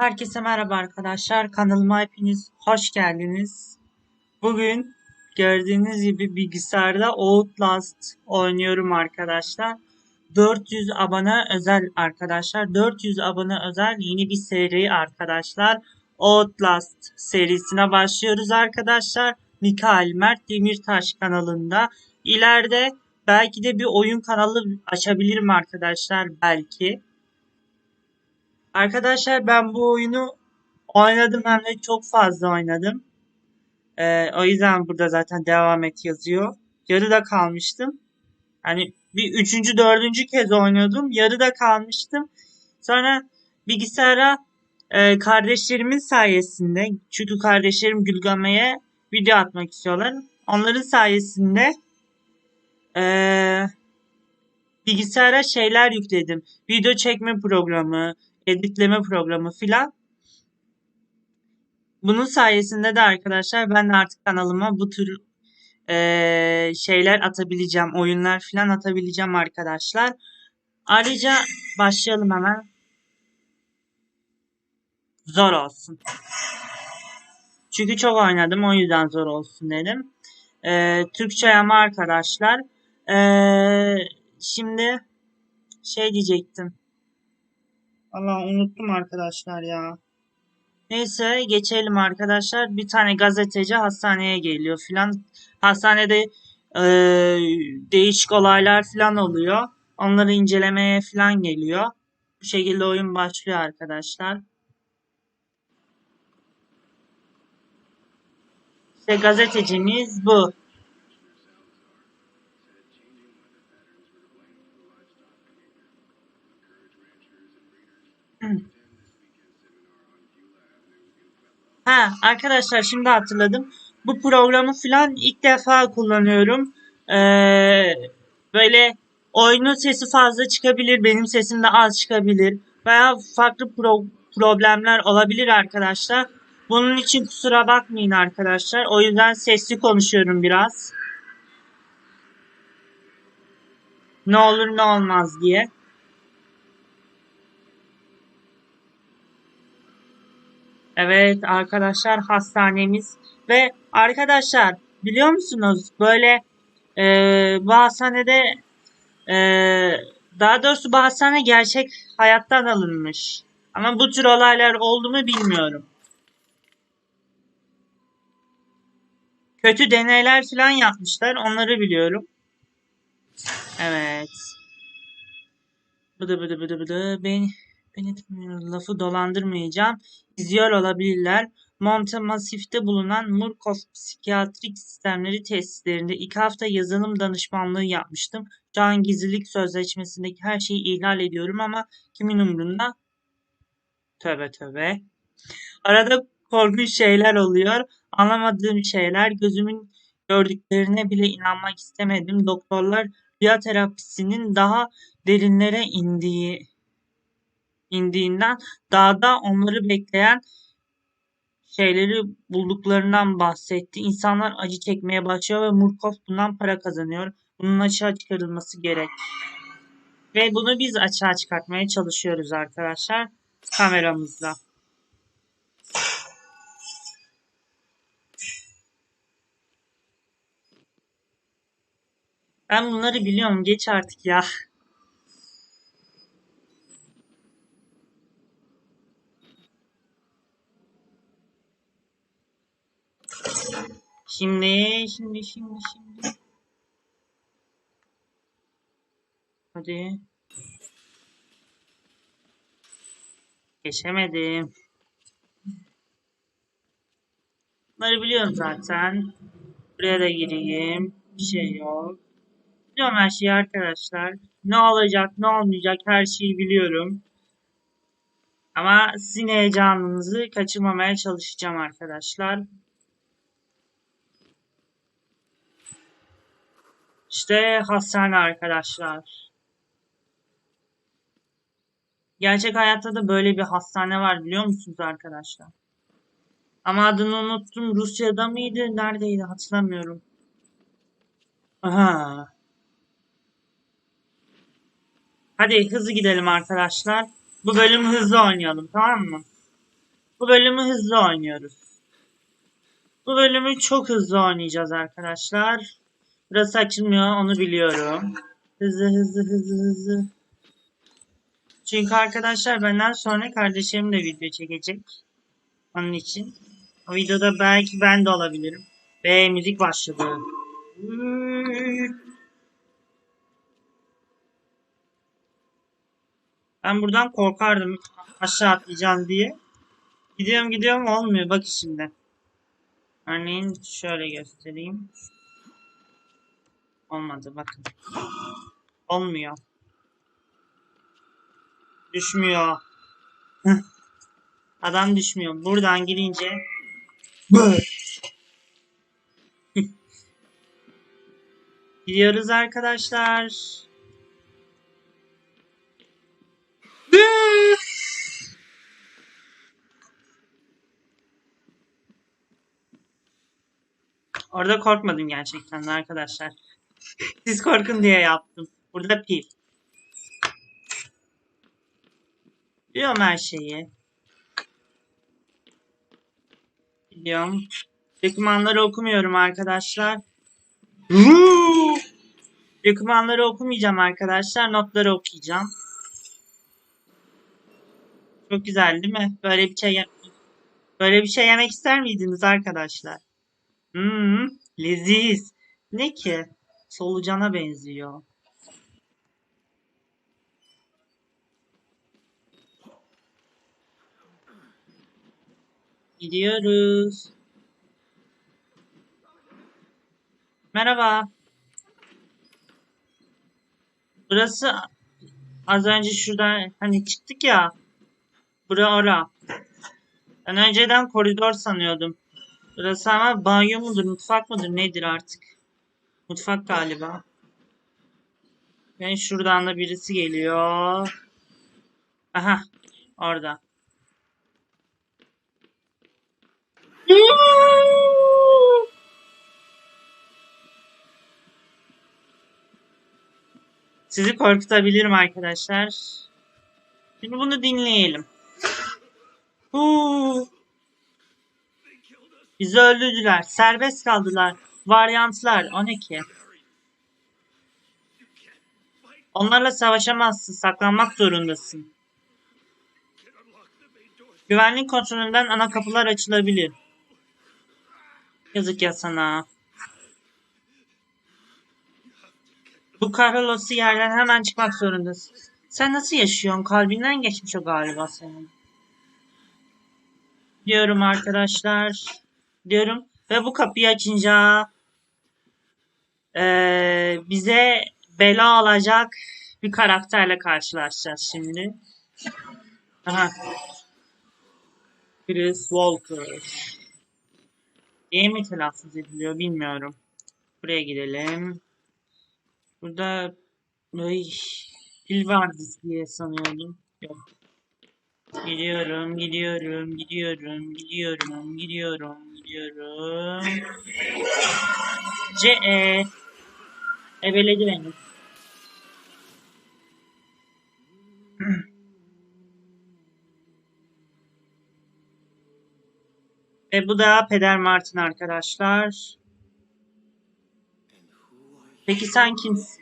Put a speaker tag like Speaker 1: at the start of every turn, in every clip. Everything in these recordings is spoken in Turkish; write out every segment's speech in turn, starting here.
Speaker 1: Herkese merhaba arkadaşlar. Kanalıma hepiniz hoş geldiniz. Bugün gördüğünüz gibi bilgisayarda Outlast oynuyorum arkadaşlar. 400 abone özel arkadaşlar. 400 abone özel yeni bir seri arkadaşlar. Outlast serisine başlıyoruz arkadaşlar. Mikael Mert Demirtaş kanalında. İleride belki de bir oyun kanalı açabilirim arkadaşlar belki. Arkadaşlar ben bu oyunu oynadım hem de çok fazla oynadım. Ee, o yüzden burada zaten devam et yazıyor. Yarıda kalmıştım. Hani bir üçüncü, dördüncü kez oynuyordum. Yarıda kalmıştım. Sonra bilgisayara e, kardeşlerimin sayesinde çünkü kardeşlerim Gülgame'ye video atmak istiyorlar. Onların sayesinde e, bilgisayara şeyler yükledim. Video çekme programı, editleme programı filan. Bunun sayesinde de arkadaşlar ben de artık kanalıma bu tür eee, şeyler atabileceğim. Oyunlar filan atabileceğim arkadaşlar. Ayrıca başlayalım hemen. Zor olsun. Çünkü çok oynadım o yüzden zor olsun dedim. Eee Türkçe ama arkadaşlar. Eee, şimdi şey diyecektim. Allah unuttum arkadaşlar ya. Neyse geçelim arkadaşlar. Bir tane gazeteci hastaneye geliyor filan. Hastanede e, değişik olaylar filan oluyor. Onları incelemeye filan geliyor. Bu şekilde oyun başlıyor arkadaşlar. İşte gazetecimiz bu. Ha arkadaşlar şimdi hatırladım. Bu programı filan ilk defa kullanıyorum. Ee, böyle oyunun sesi fazla çıkabilir, benim sesim de az çıkabilir. Veya farklı pro- problemler olabilir arkadaşlar. Bunun için kusura bakmayın arkadaşlar. O yüzden sesli konuşuyorum biraz. Ne olur ne olmaz diye. Evet arkadaşlar hastanemiz ve arkadaşlar biliyor musunuz böyle e, bu hastanede e, daha doğrusu bu hastane gerçek hayattan alınmış. Ama bu tür olaylar oldu mu bilmiyorum. Kötü deneyler falan yapmışlar onları biliyorum. Evet. Bıdı bıdı bıdı bıdı. Ben, beni lafı dolandırmayacağım. İzliyor olabilirler. Monte Massif'te bulunan Murkoff Psikiyatrik Sistemleri tesislerinde iki hafta yazılım danışmanlığı yapmıştım. Can gizlilik sözleşmesindeki her şeyi ihlal ediyorum ama kimin umrunda? Tövbe tövbe. Arada korkunç şeyler oluyor. Anlamadığım şeyler gözümün gördüklerine bile inanmak istemedim. Doktorlar rüya terapisinin daha derinlere indiği indiğinden dağda onları bekleyen şeyleri bulduklarından bahsetti. İnsanlar acı çekmeye başlıyor ve Murkoff bundan para kazanıyor. Bunun açığa çıkarılması gerek. Ve bunu biz açığa çıkartmaya çalışıyoruz arkadaşlar kameramızla. Ben bunları biliyorum. Geç artık ya. Şimdi, şimdi, şimdi, şimdi. Hadi. Geçemedim. Bunları biliyorum zaten. Buraya da gireyim. Bir şey yok. Biliyorum her şeyi arkadaşlar. Ne olacak, ne olmayacak her şeyi biliyorum. Ama sizin heyecanınızı kaçırmamaya çalışacağım arkadaşlar. İşte hastane arkadaşlar. Gerçek hayatta da böyle bir hastane var biliyor musunuz arkadaşlar? Ama adını unuttum. Rusya'da mıydı? Neredeydi hatırlamıyorum. Aha. Hadi hızlı gidelim arkadaşlar. Bu bölümü hızlı oynayalım tamam mı? Bu bölümü hızlı oynuyoruz. Bu bölümü çok hızlı oynayacağız arkadaşlar. Burası açılmıyor onu biliyorum. Hızlı hızlı hızlı hızlı. Çünkü arkadaşlar benden sonra kardeşlerim de video çekecek. Onun için. O videoda belki ben de olabilirim. Ve müzik başladı. Ben buradan korkardım aşağı atlayacağım diye. Gidiyorum gidiyorum olmuyor bak şimdi. Örneğin şöyle göstereyim. Olmadı bakın. Olmuyor. Düşmüyor. Adam düşmüyor. Buradan girince Gidiyoruz arkadaşlar. Orada korkmadım gerçekten arkadaşlar. Siz korkun diye yaptım. Burada pil. Biliyorum her şeyi. Biliyorum. Dokümanları okumuyorum arkadaşlar. Dokümanları okumayacağım arkadaşlar. Notları okuyacağım. Çok güzel değil mi? Böyle bir şey böyle bir şey yemek ister miydiniz arkadaşlar? Hmm, leziz. Ne ki? Solucana benziyor. Gidiyoruz. Merhaba. Burası az önce şuradan hani çıktık ya. Bura ora. Ben önceden koridor sanıyordum. Burası ama banyo mudur, mutfak mıdır nedir artık? Mutfak galiba. Ben şuradan da birisi geliyor. Aha, orada. Sizi korkutabilirim arkadaşlar. Şimdi bunu dinleyelim. Huu. Bizi öldürdüler. Serbest kaldılar. Varyantlar. O ne ki? Onlarla savaşamazsın. Saklanmak zorundasın. Güvenlik kontrolünden ana kapılar açılabilir. Yazık ya sana. Bu kahrolası yerden hemen çıkmak zorundasın. Sen nasıl yaşıyorsun? Kalbinden geçmiş o galiba senin. Diyorum arkadaşlar. Diyorum. Ve bu kapıyı açınca eee, bize bela alacak bir karakterle karşılaşacağız şimdi. Aha. Chris Walker. Diye mi telaffuz ediliyor bilmiyorum. Buraya gidelim. Burada ay, pil vardı diye sanıyordum. Yok. Gidiyorum, gidiyorum, gidiyorum, gidiyorum, gidiyorum, gidiyorum. C E Ebeledi beni. Ve bu da Peder Martin arkadaşlar. Peki sen kimsin?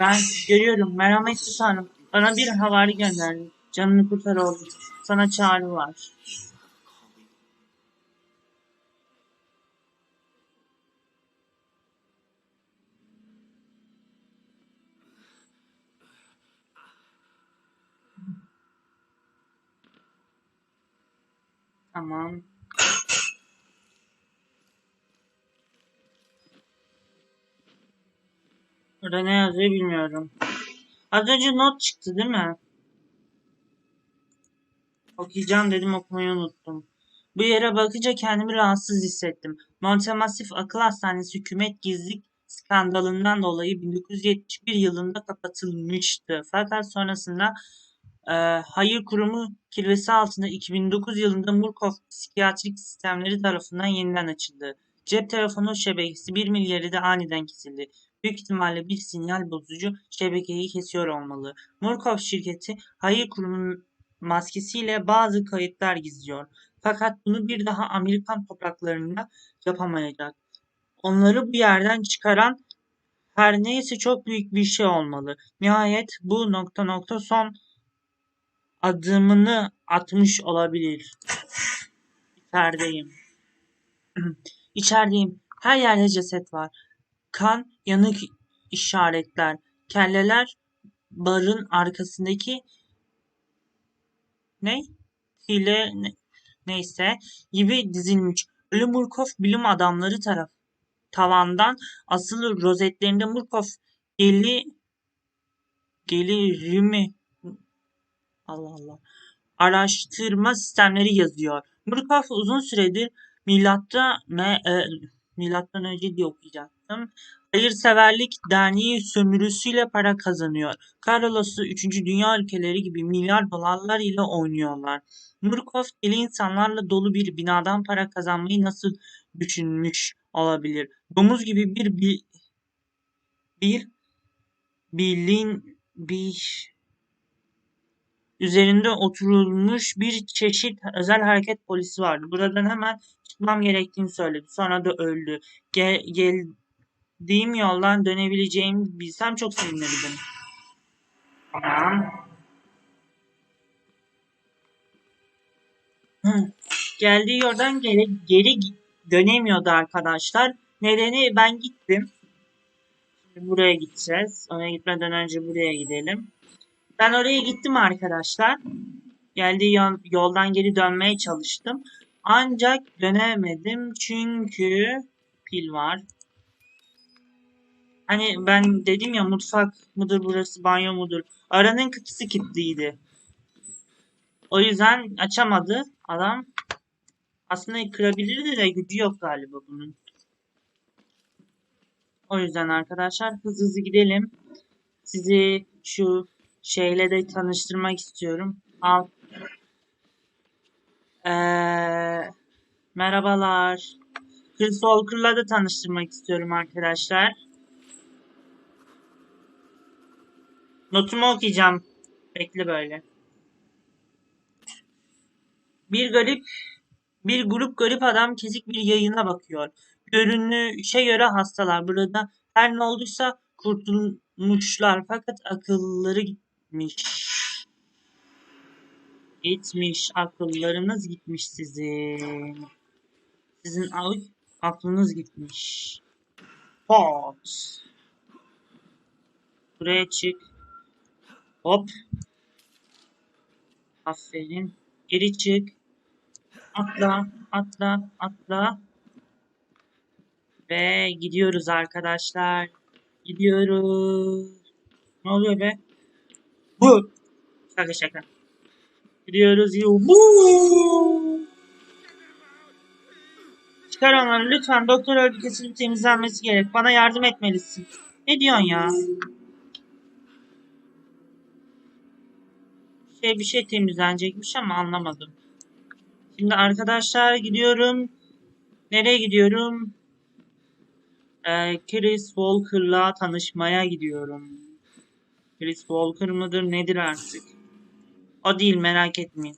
Speaker 1: Ben görüyorum. Merhametli Tanrım. Bana bir havari gönderdi. Canını kurtar oğlum. Sana çağrı var. Tamam. Burada ne yazıyor bilmiyorum. Az önce not çıktı değil mi? Okuyacağım dedim okumayı unuttum. Bu yere bakınca kendimi rahatsız hissettim. Montemassif Akıl Hastanesi hükümet gizlilik skandalından dolayı 1971 yılında kapatılmıştı. Fakat sonrasında e, hayır kurumu kirvesi altında 2009 yılında Murkoff Psikiyatrik Sistemleri tarafından yeniden açıldı. Cep telefonu şebekesi 1 milyarı da aniden kesildi. Büyük ihtimalle bir sinyal bozucu şebekeyi kesiyor olmalı. Murkoff şirketi hayır kurumunun maskesiyle bazı kayıtlar gizliyor. Fakat bunu bir daha Amerikan topraklarında yapamayacak. Onları bu yerden çıkaran her neyse çok büyük bir şey olmalı. Nihayet bu nokta nokta son adımını atmış olabilir. İçerideyim. İçerideyim. Her yerde ceset var. Kan, yanık işaretler, kelleler barın arkasındaki ne? Hile ne, neyse gibi dizilmiş. Ölü Murkoff bilim adamları taraf tavandan asılı rozetlerinde Murkoff geli gelirimi Allah Allah araştırma sistemleri yazıyor. Murkoff uzun süredir milatta me, e, milattan önce diye okuyacaktım. Hayırseverlik Derneği sömürüsüyle para kazanıyor. Carlos'u 3. Dünya ülkeleri gibi milyar dolarlar ile oynuyorlar. Murkoff deli insanlarla dolu bir binadan para kazanmayı nasıl düşünmüş olabilir? Domuz gibi bir bir bir bilin bir üzerinde oturulmuş bir çeşit özel hareket polisi vardı. Buradan hemen çıkmam gerektiğini söyledi. Sonra da öldü. Gel, geldiğim yoldan dönebileceğimi bilsem çok sevinirdim. Tamam. Geldiği yoldan geri, geri dönemiyordu arkadaşlar. Nedeni ben gittim. Şimdi buraya gideceğiz. Oraya gitmeden önce buraya gidelim. Ben oraya gittim arkadaşlar. Geldiği yoldan geri dönmeye çalıştım. Ancak dönemedim çünkü pil var. Hani ben dedim ya mutfak mıdır burası banyo mudur? Aranın kapısı kilitliydi. O yüzden açamadı adam. Aslında kırabilirdi de gücü yok galiba bunun. O yüzden arkadaşlar hızlı hızlı gidelim. Sizi şu şeyle de tanıştırmak istiyorum. Al. Ee, merhabalar. Chris Walker'la da tanıştırmak istiyorum arkadaşlar. Notumu okuyacağım. Bekle böyle. Bir garip bir grup garip adam kesik bir yayına bakıyor. Görünüşe göre hastalar. Burada her ne olduysa kurtulmuşlar fakat akılları gitmiş. Gitmiş. Akıllarınız gitmiş sizin. Sizin aklınız gitmiş. Pot. Buraya çık. Hop. Aferin. Geri çık. Atla, atla, atla. Ve gidiyoruz arkadaşlar. Gidiyoruz. Ne oluyor be? Bu. Şaka şaka. Gidiyoruz. Bu. Çıkar onları lütfen. Doktor öldü kesilip temizlenmesi gerek. Bana yardım etmelisin. Ne diyorsun ya? Şey bir şey temizlenecekmiş ama anlamadım. Şimdi arkadaşlar gidiyorum. Nereye gidiyorum? Ee, Chris Walker'la tanışmaya gidiyorum. Chris Walker mıdır nedir artık? O değil merak etmeyin.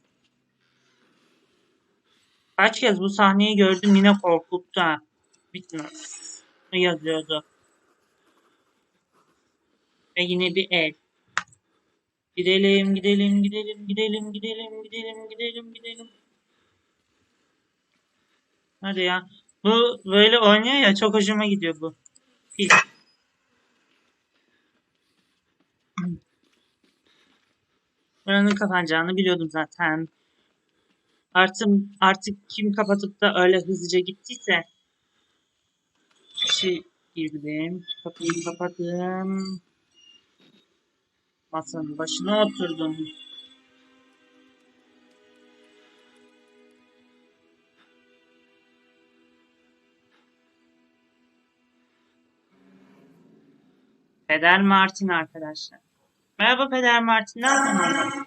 Speaker 1: Kaç kez bu sahneyi gördüm yine korkuttu ha. Bitmez. yazıyordu. Ve yine bir el. Gidelim, gidelim, gidelim, gidelim, gidelim, gidelim, gidelim, gidelim. Hadi ya. Bu böyle oynuyor ya çok hoşuma gidiyor bu. Fil. Buranın kapanacağını biliyordum zaten. Artık, artık kim kapatıp da öyle hızlıca gittiyse şey girdim. Kapıyı kapadım. Masanın başına oturdum. Peder Martin arkadaşlar. Merhaba Peder Martin. Ne yapıyorsun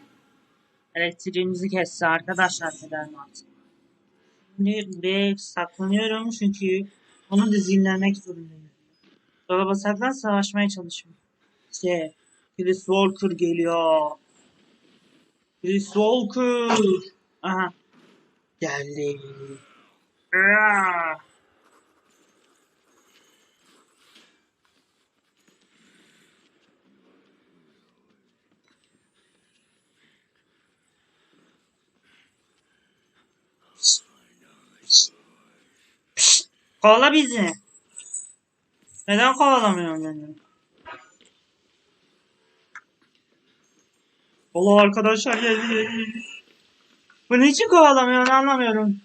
Speaker 1: Elektriğimizi kesse arkadaşlar Peder Martin. Şimdi buraya saklanıyorum çünkü onu dizinlemek zorundayım. Dolaba saklan savaşmaya çalışıyor. İşte Chris Walker geliyor. Chris Walker. Aha. Geldi. Aa! Kovala bizi. Neden kovalamıyorsun beni? Allah arkadaşlar geldi. Bu niçin kovalamıyor anlamıyorum.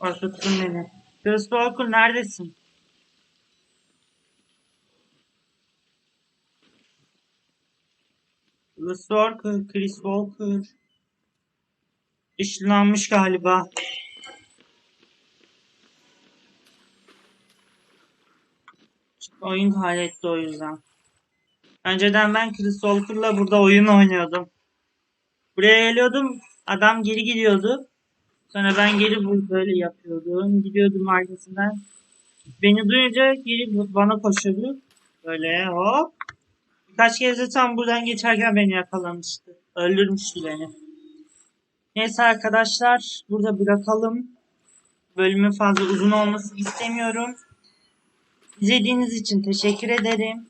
Speaker 1: Korkuttun beni. Chris Walker neredesin? Chris Walker, Chris Walker. Işınlanmış galiba. Oyun kaydetti o yüzden. Önceden ben Chris Walker'la burada oyun oynuyordum. Buraya geliyordum, adam geri gidiyordu. Sonra ben geri böyle yapıyordum. Gidiyordum arkasından. Beni duyunca geri bana koşuyordu. Böyle hop. Birkaç kez de tam buradan geçerken beni yakalamıştı. Öldürmüştü beni. Neyse arkadaşlar burada bırakalım. Bölümün fazla uzun olmasını istemiyorum. İzlediğiniz için teşekkür ederim.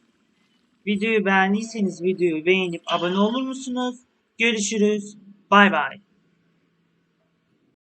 Speaker 1: Videoyu beğendiyseniz videoyu beğenip abone olur musunuz? Görüşürüz. Bay bay.